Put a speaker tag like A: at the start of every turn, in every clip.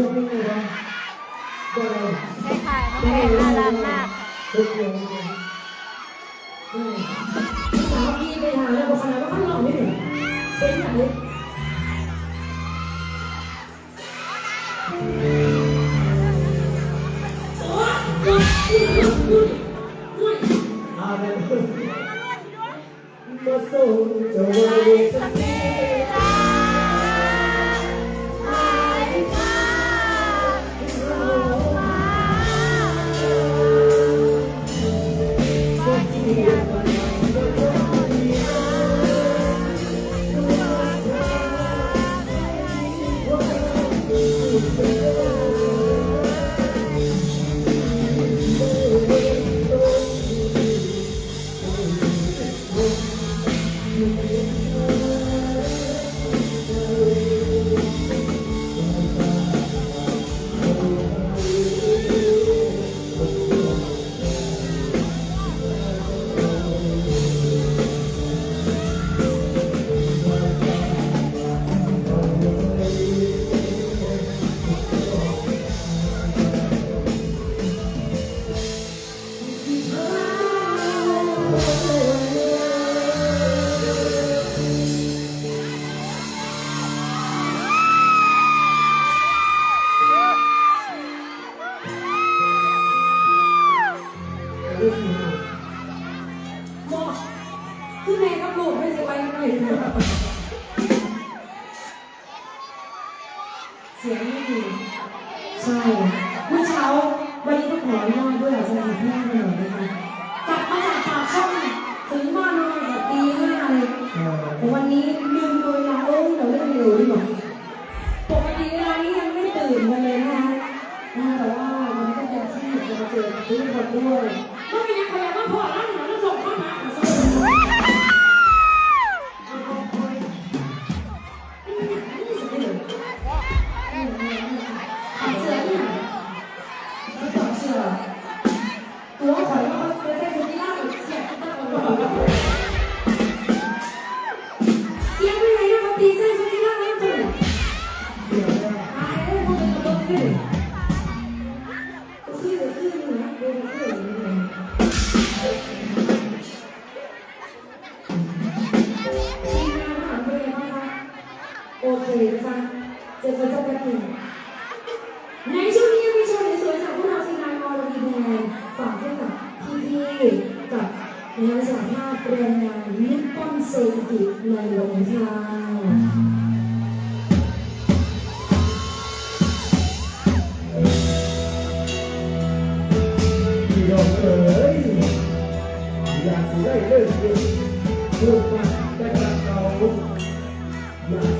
A: รื่องนี้นะก็เลย
B: ใช่ค่ะน้องแพนน่ารักมากค่ะ
A: ทุกอย่างเลย
C: สาวพี่ไปหาแล้วบอกขนาดว่าข้างนอกนี่เป็นอย่างนี้
A: เสี
C: ยงไม่ดีใช่เมื่อเช้าวันนี้ต้องขออนุญาตด้วยอาจจะถึงแม่ไปหน่อยนะคะกลับมาจากปากช่องถึงบ้านประมาณแบบตีห้าเลยวันนี้ลืมตัวเวลาเอ้ยเราเล่นเร็วดีกว่าปกติเวลานี้ยังไม่ตื่นกันเลยนะคะนะแต่ว่าวันนี้ก็เต็มที่จะมาเจอทุกคนด้วย ตัวข่อเคยใส่ชุดที่ล่าสุดเสียบตั้งแต่ก่อเสียงไปไหนนะปกติใส่ชุดที่ล่าสุดเลย
A: เดี๋ยวนะ
C: ตายแล้วพวกมันจะต้องขึ้นขึ้นขึ้นนะดูขึ้นอยู่นะทีมงานอาหารเป็นยังไงบ้างคะโอเคนะคะเจอกันสักแป๊บหนึ่งในช่วงนี้ยังมีโชว์สวยๆจากพวกเราทีมงานออร์ดีแมนฝากให้กับพี่ๆกับงานสาภาพแรงงานนิ ปปอนเซอร์กิในวันนี้ค่ะ
A: พี่น้องเอ๋ยอยากสิได้เลิกเรียนลูกมาแต่กลับเขาอยาก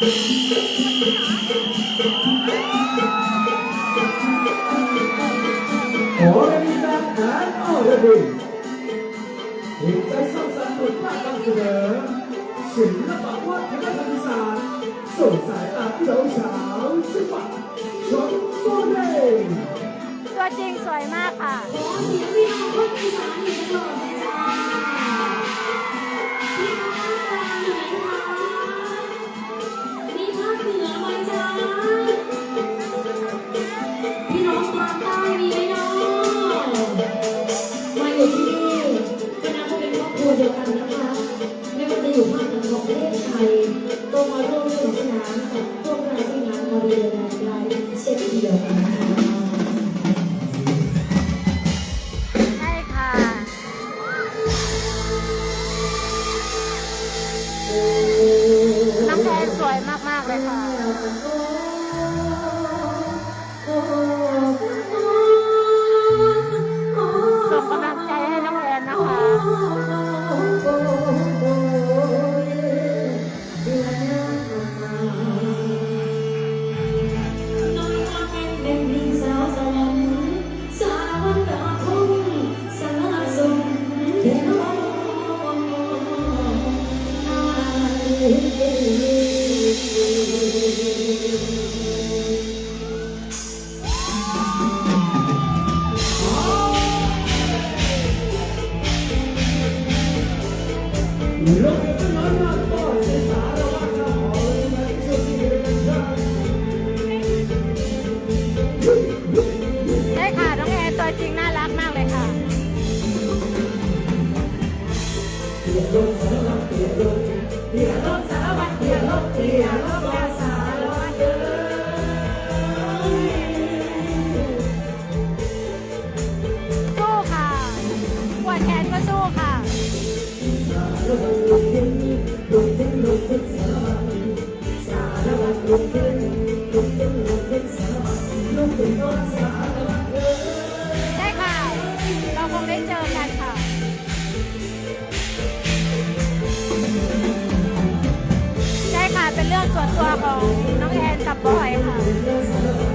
A: พนำเสนอศิลปะวัฒนธรรมอีสานส่งสายตาพี่น้องชาวจังหวัดชนบุรี
B: ตัวจริงสวยมากค่ะ
C: ขอเสียงพี่น้องคนอีสานอีกหน่อยนะจ๊ะ ใช่ค่ะ
B: น้องแอน
C: ตั
A: ว
B: จริงน่ารักมากเลยค่ะ
A: เปียรถสารวัตรเปียรถเปียรถสารวัตรเปียรถเปียรถยาสา ลุกขึ้นก็สารวัตรเอ้ย
B: ใช่ค่ะ เราคงได้เจอกันค่ะใช่ค่ะ เป็นเรื่องส่วนตัวของน้องแอนกับบอยค่ะ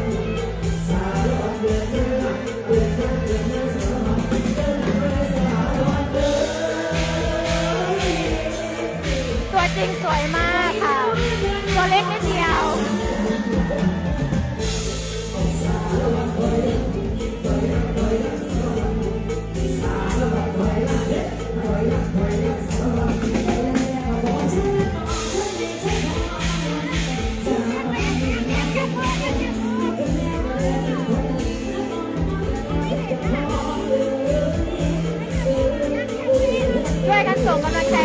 A: 走，慢慢开